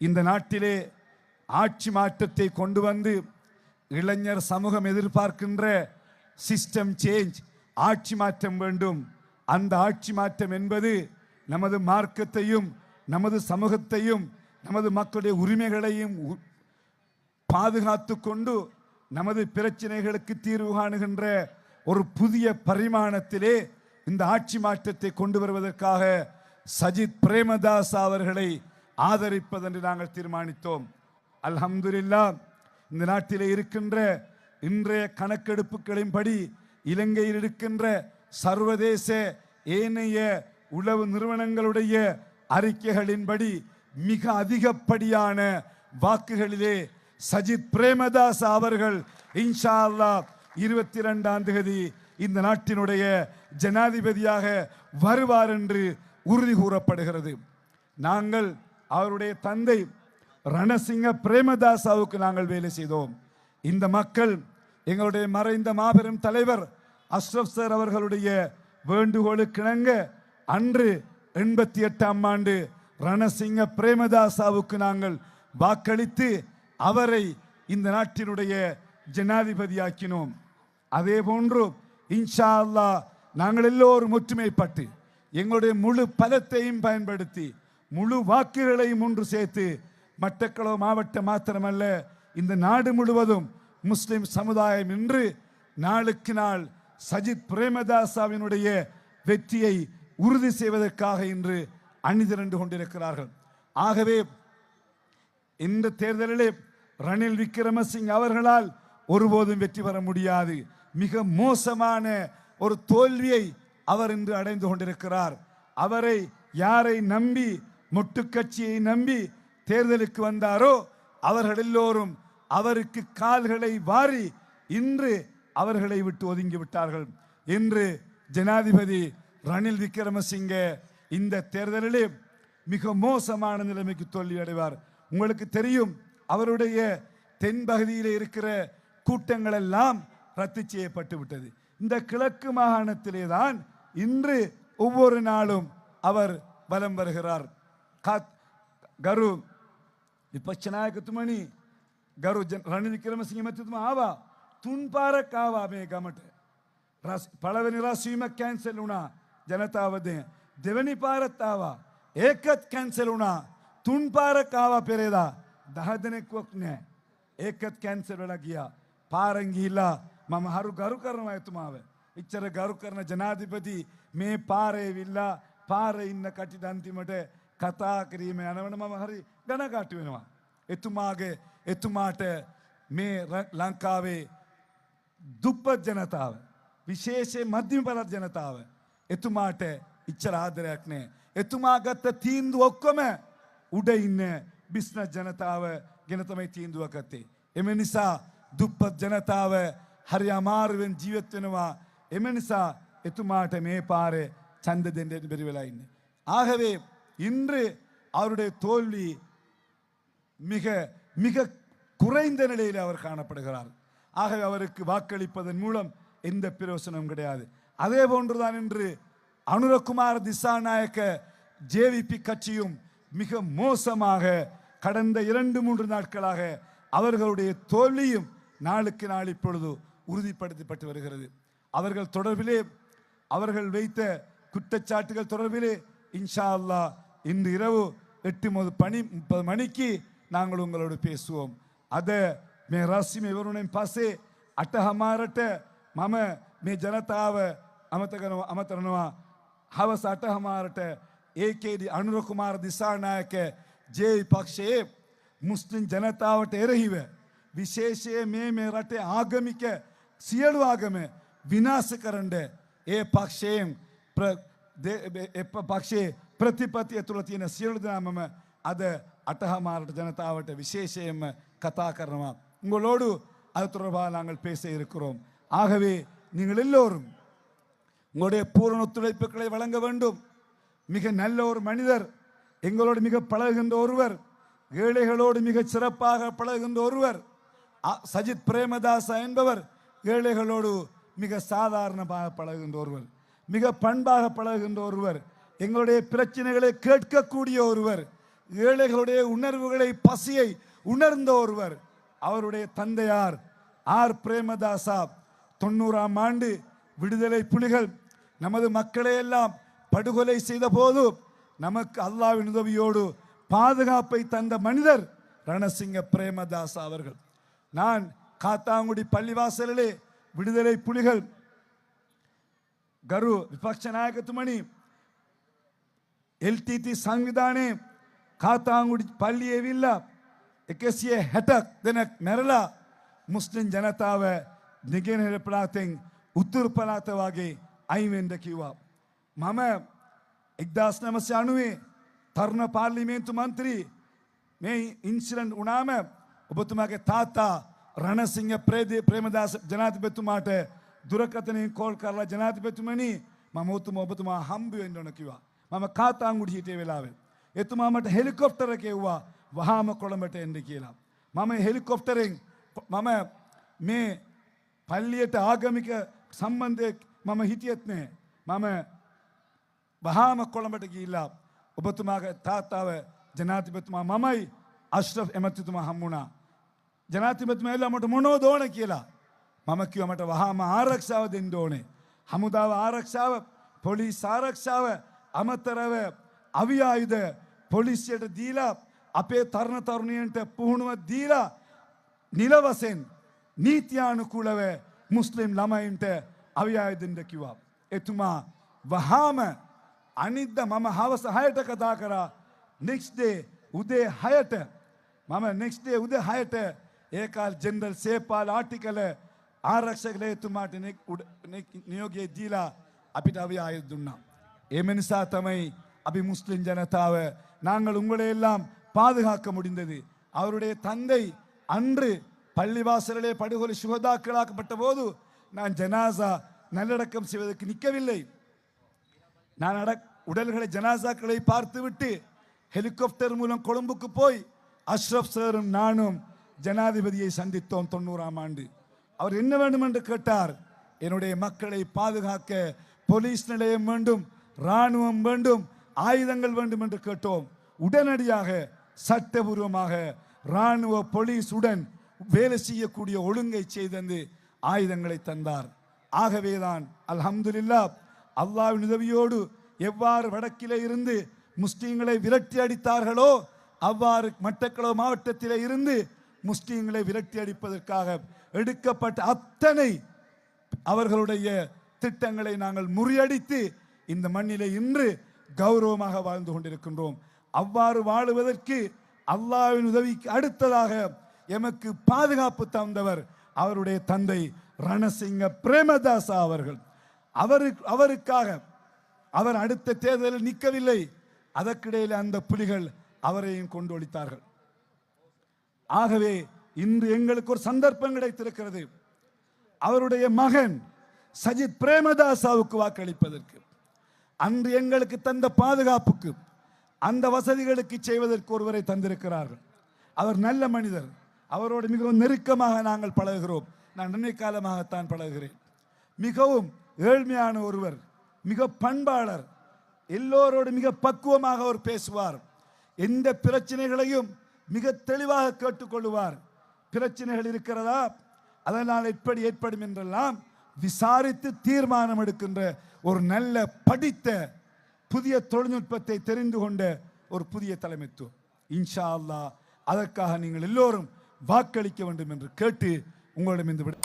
இந்த நாட்டிலே ஆட்சி மாற்றத்தை கொண்டு வந்து இளைஞர் சமூகம் எதிர்பார்க்கின்ற சிஸ்டம் சேஞ்ச் ஆட்சி மாற்றம் வேண்டும். அந்த ஆட்சி மாற்றம் என்பது நமது மார்க்கத்தையும் நமது சமூகத்தையும் நமது மக்களுடைய உரிமைகளையும் பாதுகாத்து கொண்டு நமது பிரச்சனைகளுக்கு தீர்வு காணுகின்ற ஒரு புதிய பரிமாணத்திலே இந்த ஆட்சி மாற்றத்தை கொண்டு வருவதற்காக சஜித் பிரேமதாஸ் அவர்களை ஆதரிப்பதென்று நாங்கள் தீர்மானித்தோம். அல்ஹம்துல்லா இந்த நாட்டிலே இருக்கின்ற இன்றைய கணக்கெடுப்புகளின்படி இலங்கையில் இருக்கின்ற சர்வதேச ஏனைய உளவு நிறுவனங்களுடைய அறிக்கைகளின்படி மிக அதிகப்படியான வாக்குகளிலே சஜித் பிரேமதாஸ் அவர்கள் இன்ஷா அல்லாஹ் இருபத்தி ரெண்டாம் தேதி இந்த நாட்டினுடைய ஜனாதிபதியாக வருவார் என்று உறுதி கூறப்படுகிறது. நாங்கள் அவருடைய தந்தை ரணசிங்க பிரேமதாசாவுக்கு நாங்கள் வேலை செய்தோம். இந்த மக்கள் எங்களுடைய மறைந்த மாபெரும் தலைவர் அஷ்ரப் சார் அவர்களுடைய வேண்டுகோளுக்கிணங்க அன்று எண்பத்தி எட்டாம் ஆண்டு ரணசிங்க பிரேமதாசாவுக்கு நாங்கள் வாக்களித்து அவரை இந்த நாட்டினுடைய ஜனாதிபதியாக்கினோம். அதே போன்று இன்ஷா அல்லாஹ் நாங்கள் எல்லோரும் ஒற்றுமைப்பட்டு எங்களுடைய முழு பலத்தையும் பயன்படுத்தி முழு வாக்குகளையும் ஒன்று சேர்த்து மட்டக்களவு மாவட்டம் மாத்திரமல்ல இந்த நாடு முழுவதும் முஸ்லிம் சமுதாயம் இன்று நாளுக்கு நாள் சஜித் பிரேமதாசாவினுடைய வெற்றியை உறுதி செய்வதற்காக இன்று அணிதிரண்டு கொண்டிருக்கிறார்கள். ஆகவே இந்த தேர்தலிலே ரணில் விக்ரமசிங் அவர்களால் ஒருபோதும் வெற்றி பெற முடியாது. மிக மோசமான ஒரு தோல்வியை அவர் இன்று அடைந்து கொண்டிருக்கிறார். அவரை யாரை நம்பி முட்டுக்கட்சியை நம்பி தேர்தலுக்கு வந்தாரோ அவர்கள் எல்லோரும் அவருக்கு கால்களை வாரி இன்று அவர்களை விட்டு ஒதுங்கி விட்டார்கள். இன்று ஜனாதிபதி ரணில் விக்ரமசிங்க இந்த தேர்தலிலே மிக மோசமான நிலைமைக்கு தோல்வி அடைவார் உங்களுக்கு தெரியும் அவருடைய தென்பகுதியில் இருக்கிற கூட்டங்கள் எல்லாம் ரத்து செய்யப்பட்டு விட்டது. இந்த கிழக்கு மாகாணத்திலே தான் இன்று ஒவ்வொரு நாளும் அவர் வலம் வருகிறார். හත් ගරු විපක්ෂ නායකතුමනි ගරු රනිල් වික්‍රමසිංහ මැතිතුමා ආවා තුන් පාරක් ආවා මේ ගමට. පළවෙනි රැස්වීමක් කැන්සල් වුණා ජනතාවදේ. දෙවැනි පාරත් ආවා. ඒකත් කැන්සල් වුණා. තුන් පාරක් ආවා පෙරේදා. දහ දෙනෙක්වක් නෑ. ඒකත් කැන්සල් වෙලා ගියා. පාරෙන් ගිහිල්ලා මම හරු ගරු කරනවා එතුමාව. ඉච්චර ගරු කරන ජනාධිපති මේ පාරේ විල්ලා පාරේ ඉන්න කටි දන්තිමට කතා කිරීම යනවන මම හරි ගණකාටු වෙනවා. එතුමාගේ එතුමාට මේ ලංකාවේ දුප්පත් ජනතාව විශේෂය මධ්‍යම පරත් ජනතාව එතුමාට ඉච්චර ආදරයක් නෑ. එතුමා ගත්ත තීන්දු ඔක්කොම උඩ ඉන්න බිස්නස් ජනතාව ගෙනතමයි තීන්දුවකත්තේ. එම නිසා දුප්පත් ජනතාව හරි අමාරුවෙන් ජීවත් වෙනවා. එම නිසා එතුමාට මේ පාරේ ඡන්ද දෙන්න බැරි වෙලා ඉන්නේ. ආහවේ இன்று அவருடைய தோல்வி மிக மிக குறைந்த நிலையில் அவர் காணப்படுகிறார். ஆகவே அவருக்கு வாக்களிப்பதன் மூலம் எந்த பிரயோசனம் கிடையாது. அதே போன்றுதான் இன்று அனுரகுமார் திசாநாயக்க ஜேவிபி கட்சியும் மிக மோசமாக கடந்த இரண்டு மூன்று நாட்களாக அவர்களுடைய தோல்வியும் நாளுக்கு நாள் இப்பொழுது உறுதிப்படுத்தப்பட்டு வருகிறது. அவர்கள் தொடர்பிலே அவர்கள் வைத்த குற்றச்சாட்டுகள் தொடர்பிலே இன்ஷா அல்லாஹ் இன்று இரவு எட்டு முது பணி முப்பது மணிக்கு நாங்கள் உங்களோடு பேசுவோம் අද මේ රස්සිම ඉවරුණෙන් පස්සේ අටහමාරට මම මේ ජනතාව අමතකනව අමතරනවා හවස අටහමාරට ඒකේදී අනුරකුමාර දිසානායක ජේ පක්ෂයේ මුස්ලිම් ජනතාවට එරහිව විශේෂය මේ මේ රටේ ආගමික සියලු ආගම විනාශ කරන්න ඒ පක්ෂයෙන් ප්‍ර- දේ- එ- එප පක්ෂයේ ප්‍රතිපතිය තුළ තියෙන සියලු දෙනාමම අද අටහමාරට ජනතාවට விசேஷம் கதா කරනවා உங்களோடு அது தொடர்பாக நாங்கள் பேச இருக்கிறோம் ஆகவே நீங்கள் எல்லோரும் உங்களுடைய பூரண ஒத்துழைப்புகளை வழங்க வேண்டும் மிக நல்ல ஒரு மனிதர் எங்களோடு மிக பழகுகின்ற ஒருவர் ஏழைகளோடு மிக சிறப்பாக பழகுகின்ற ஒருவர் அ- சஜித் பிரேமதாசா என்பவர் ஏழைகளோடு மிக சாதாரணமாக பழகுகின்ற ஒருவர் மிக பண்பாக பழகுகின்ற ஒருவர் எங்களுடைய பிரச்சனைகளை கேட்கக்கூடிய ஒருவர் ஏழைகளுடைய உணர்வுகளை பசியை உணர்ந்த ஒருவர் அவருடைய தந்தையார் ஆர். பிரேமதாசா தொண்ணூறாம் ஆண்டு விடுதலை புலிகள் நமது மக்களை எல்லாம் படுகொலை செய்த போது நமக்கு அல்லாவின் உதவியோடு பாதுகாப்பை தந்த மனிதர் ரணசிங்க பிரேமதாசா அவர்கள். நான் காத்தாங்குடி பள்ளிவாசலிலே விடுதலை புலிகள் கரு விபக்ஷ நாயகத்துமணி නායකතුමනි LTT සංවිධානයේ කාතාංගුඩි පල්ලි ඇවිල්ලා එකසිය හැටක් දෙනක් මැරලා මුස්ලිම් ජනතාව නිගෙනහෙර පලාතෙන් උතුරු පලාත වගේ අයිවෙන්ඩ කිව්වා. මම එක්දස් නමසය අනුවේ තරුණ පාර්ලිමේන්තු මන්ත්‍රී මේ ඉන්සිලන්් උනාම ඔබතුමාගේ තාතා රණසිංහ ප්‍රේදේ ප්‍රේමදාස ජනාතිපැතුමාට දුරකතනින් කෝල් කරලා ජනාතිපැතුමනි මම ඔතුම ඔබතුමා හම්බුවෙන් ඕන කිවා. මම කාතාංගුඩි හිටිය වෙලාවෙ. එතුමා මට හෙලිකොප්ටර කෙව්වා වහාම කොළඹට එන්න කියලා. මම හෙලිකොප්ටරෙන් මම මේ පල්ලියට ආගමික සම්බන්ධයක් මම හිටියත් නෑ. මම වහාම කොළඹට ගිල්ලා ඔබතුමාගේ තාත්තාව ජනාතිපතුමා මමයි අශ්‍රෆ් එමතිතුමා හම්මුණා. ජනාතිපතුම එල්ලා මට මොනෝ දෝන කියලා. මම කිව මට වහාම ආරක්ෂාව දෙන්න ඕනේ. හමුදාව ආරක්ෂාව පොලිස් ආරක්ෂාව අමතරව අවියායුධ පොලිසියට දීලා අපේ තරණ තරුණයන්ට පුහුණුව දීලා නිලවසෙන් නීතියානුකූලව මුස්ලිම් ළමයින්ට අවියායුධෙන්ට කිව්වා. එතුමා වහාම අනිද්ද මම හවස හයට කතා කරා නික්ස්ඩේ උදේ හයට මම නෙක්ස්ඩේ උද හයට ඒකාල් ජෙන්ඩල් සේපාල් ආටිකල ආරක්ෂකල එතුමාට නියෝගයේ දීලා අපිට අවිය අය දුන්නා. ஏமென்சா தமை அபி முஸ்லிம் ஜனதாவை நாங்கள் உங்களையெல்லாம் பாதுகாக்க முடிந்தது. அவருடைய தந்தை அன்று பள்ளிவாசலே படுகொலை சுகதாக்களாக்கப்பட்ட போது நான் ஜனாசா நல்லடக்கம் செய்வதற்கு நிற்கவில்லை. நான் அட உடல்களை ஜனாசாக்களை பார்த்துவிட்டு ஹெலிகாப்டர் மூலம் கொழும்புக்கு போய் அஷ்ரப் சாரும் நானும் ஜனாதிபதியை சந்தித்தோம் தொண்ணூறாம் ஆண்டு. அவர் என்ன வேண்டும் என்று கேட்டார்? என்னுடைய மக்களை பாதுகாக்க போலீஸ் நிலையம் வேண்டும் ராணுவம் வேண்டும் ஆயுதங்கள் வேண்டும் என்று கேட்டோம். உடனடியாக சட்டபூர்வமாக ராணுவ போலீஸ் உடன் வேலை செய்யக்கூடிய ஒழுங்கை செய்தந்து ஆயுதங்களை தந்தார். ஆகவேதான் அல்ஹம்துல்லா அல்லாவின் உதவியோடு எவ்வாறு வடக்கிலே இருந்து முஸ்லீம்களை விரட்டி அடித்தார்களோ அவ்வாறு மட்டக்களவு மாவட்டத்திலே இருந்து முஸ்லீம்களை விரட்டி அடிப்பதற்காக எடுக்கப்பட்ட அத்தனை அவர்களுடைய திட்டங்களை நாங்கள் முறியடித்து இந்த மண்ணிலே இன்று கௌரவமாக வாழ்ந்து கொண்டிருக்கின்றோம். அவ்வாறு வாழுவதற்கு அல்லாவின் உதவிக்கு அடுத்ததாக எமக்கு பாதுகாப்பு தந்தவர் அவருடைய தந்தை ரணசிங்க பிரேமதாசா அவர்கள். அவருக்கு அவருக்காக அவர் அடுத்த தேர்தலில் நிற்கவில்லை. அதற்கிடையில் அந்த புலிகள் அவரையும் கொண்டு ஒழித்தார்கள். ஆகவே இன்று எங்களுக்கு ஒரு சந்தர்ப்பம் கிடைத்திருக்கிறது. அவருடைய மகன் சஜித் பிரேமதாசாவுக்கு வாக்களிப்பதற்கு. அன்று எங்களுக்கு தந்த பாதுகாப்புக்கு அந்த வசதிகளுக்கு செய்வதற்கு ஒருவரை தந்திருக்கிறார்கள். அவர் நல்ல மனிதர். அவரோடு மிகவும் நெருக்கமாக நாங்கள் பழகுகிறோம். நான் நினைக்காலமாகத்தான் பழகுகிறேன். மிகவும் ஏழ்மையான ஒருவர் மிக பண்பாளர் எல்லோரோடு மிக பக்குவமாக அவர் பேசுவார். எந்த பிரச்சனைகளையும் மிக தெளிவாக கேட்டுக்கொள்வார் பிரச்சனைகள் இருக்கிறதா? அதனால் எப்படி ஏற்படும் என்றெல்லாம் விசாரித்து தீர்மானம் எடுக்கின்ற ஒரு நல்ல படித்த புதிய தொழில்நுட்பத்தை தெரிந்து கொண்ட ஒரு புதிய தலைமைத்துவம். இன்ஷா அல்லா அதற்காக நீங்கள் எல்லோரும் வாக்களிக்க வேண்டும் என்று கேட்டு உங்களிடம் இந்த விட